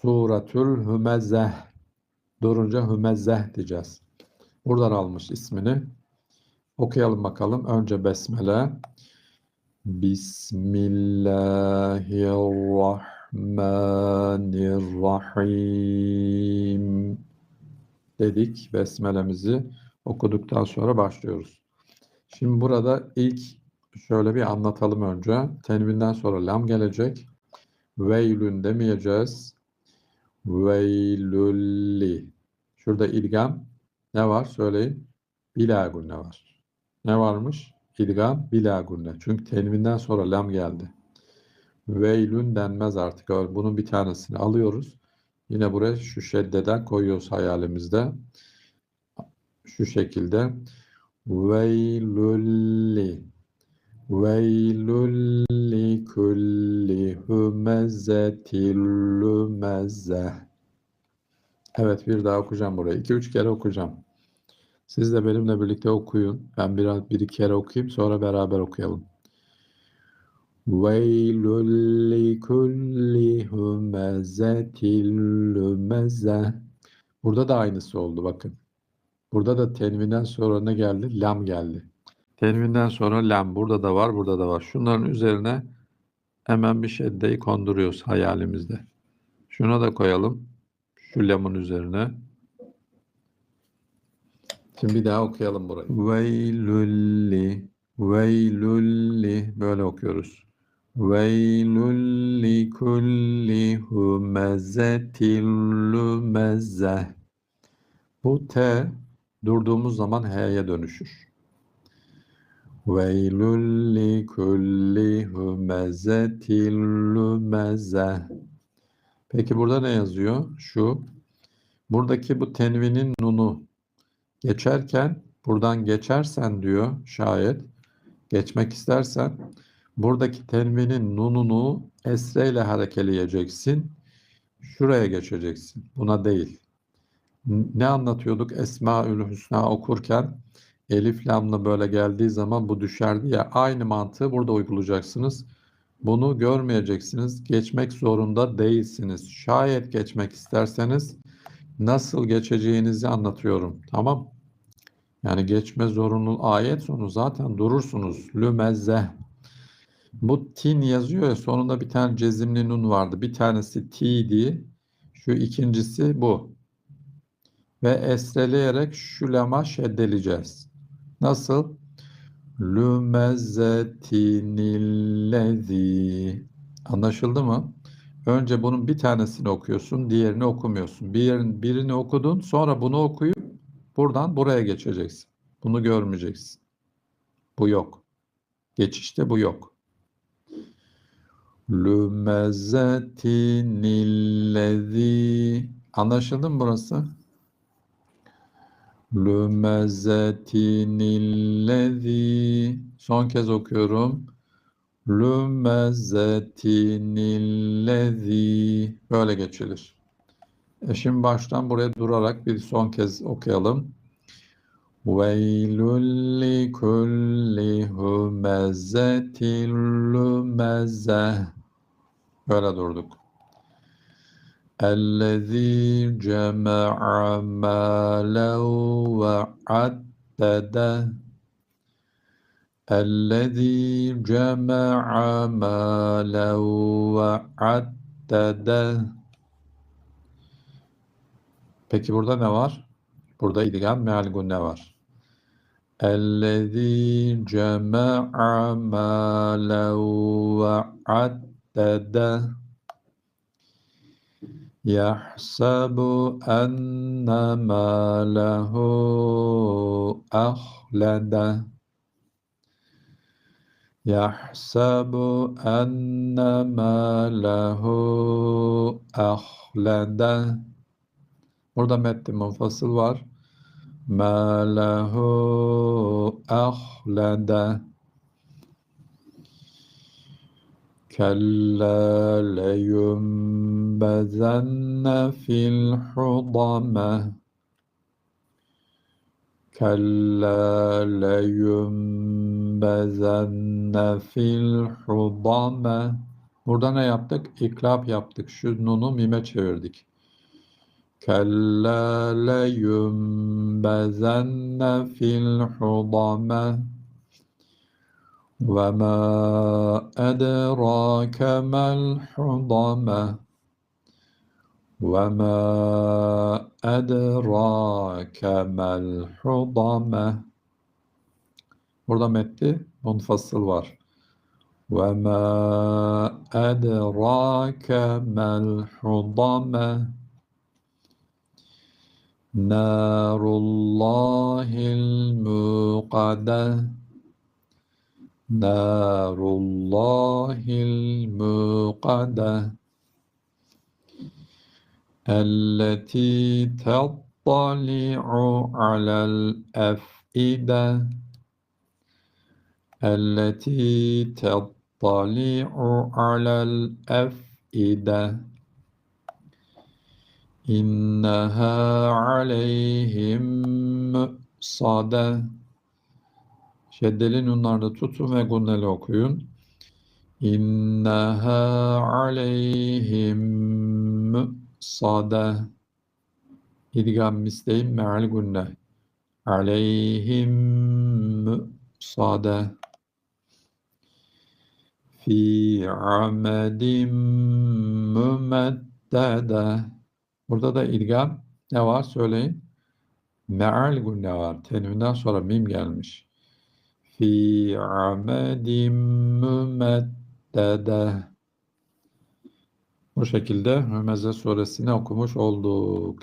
Suretül Hümezzeh. Durunca Hümezzeh diyeceğiz. Buradan almış ismini. Okuyalım bakalım. Önce Besmele. Bismillahirrahmanirrahim dedik. Besmelemizi okuduktan sonra başlıyoruz. Şimdi burada ilk şöyle bir anlatalım önce. Tenvinden sonra lam gelecek. Veylün demeyeceğiz. Veylülli. Şurada idgam ne var söyleyin. Bila gunne var. Ne varmış? İdgam bila gunne. Çünkü tenvinden sonra lam geldi. Veylün denmez artık. Bunun bir tanesini alıyoruz. Yine buraya şu şeddeden koyuyoruz hayalimizde. Şu şekilde. Veylülli. Veylülli kulli hümezzetil lümezzeh. Evet bir daha okuyacağım burayı. 2-3 kere okuyacağım. Siz de benimle birlikte okuyun. Ben biraz bir iki kere okuyayım sonra beraber okuyalım. Veylül likulli humezetil lümezzeh. Burada da aynısı oldu bakın. Burada da tenvinden sonra ne geldi? Lam geldi. Tenvinden sonra lam burada da var, burada da var. Şunların üzerine hemen bir şeddeyi konduruyoruz hayalimizde. Şuna da koyalım. Şu lamın üzerine. Şimdi bir daha okuyalım burayı. Veylülli, veylülli böyle okuyoruz. Veylülli kulli humezetil lümezzeh. Bu T durduğumuz zaman H'ye dönüşür. Veylülli kulli humezetil lümezzeh. Peki burada ne yazıyor? Şu. Buradaki bu tenvinin nunu geçerken buradan geçersen diyor şayet geçmek istersen buradaki tenvinin nununu esre ile harekeleyeceksin. Şuraya geçeceksin. Buna değil. Ne anlatıyorduk? Esmaül Hüsna okurken elif lamla böyle geldiği zaman bu düşerdi ya aynı mantığı burada uygulayacaksınız. Bunu görmeyeceksiniz. Geçmek zorunda değilsiniz. Şayet geçmek isterseniz nasıl geçeceğinizi anlatıyorum. Tamam. Yani geçme zorunlu ayet sonu zaten durursunuz. Lümezzeh. Bu tin yazıyor ya sonunda bir tane cezimli nun vardı. Bir tanesi ti Şu ikincisi bu. Ve esreleyerek şu lama şeddeleyeceğiz. Nasıl? Lümezzetinillezi. Anlaşıldı mı? Önce bunun bir tanesini okuyorsun, diğerini okumuyorsun. Bir, birini okudun, sonra bunu okuyup buradan buraya geçeceksin. Bunu görmeyeceksin. Bu yok. Geçişte bu yok. Lümezzetinillezi. Anlaşıldı mı burası? Lümezzetinillezi. Son kez okuyorum. Lümezzetinillezi. Böyle geçilir. E şimdi baştan buraya durarak bir son kez okuyalım. Veylül likulli humezzetil lümezzeh. Böyle durduk. Mâlen ve addede. Ellezî cema'a mâlen ve addede. Peki burada ne var? Burada idgam meal gunne var. Cema'a mâlen ve addede. يحسب أن ماله أخلده يحسب أن ماله أخلده Burada metni munfasıl var. Mâlehu ahlede كلا لينبذن في الحطمة كلا لينبذن في الحطمة Burada ne yaptık? İklap yaptık. Şu nunu mime çevirdik. Kella leyumbezenne fil hudame ve ma edrake mel ma edrake mel hudame Burada metni munfasıl var. وَمَا أَدْرَاكَ مَا الْحُطَمَةُ نَارُ اللَّهِ الْمُوقَدَةُ نَارُ اللَّهِ التي تطلع على الأفئدة التي تطلع على الأفئدة إنها عليهم مؤصدة Şeddeli nunlarda tutun ve gunneli okuyun. İnneha aleyhim mü'sade. İdgam misleyin me'al gunne. Aleyhim mü'sade. Fi amedin mümeddede. Burada da idgam ne var söyleyin. Me'al gunne var. Tenvinden sonra mim gelmiş. Fi amedin mümeddede. Bu şekilde Hümeze suresini okumuş olduk.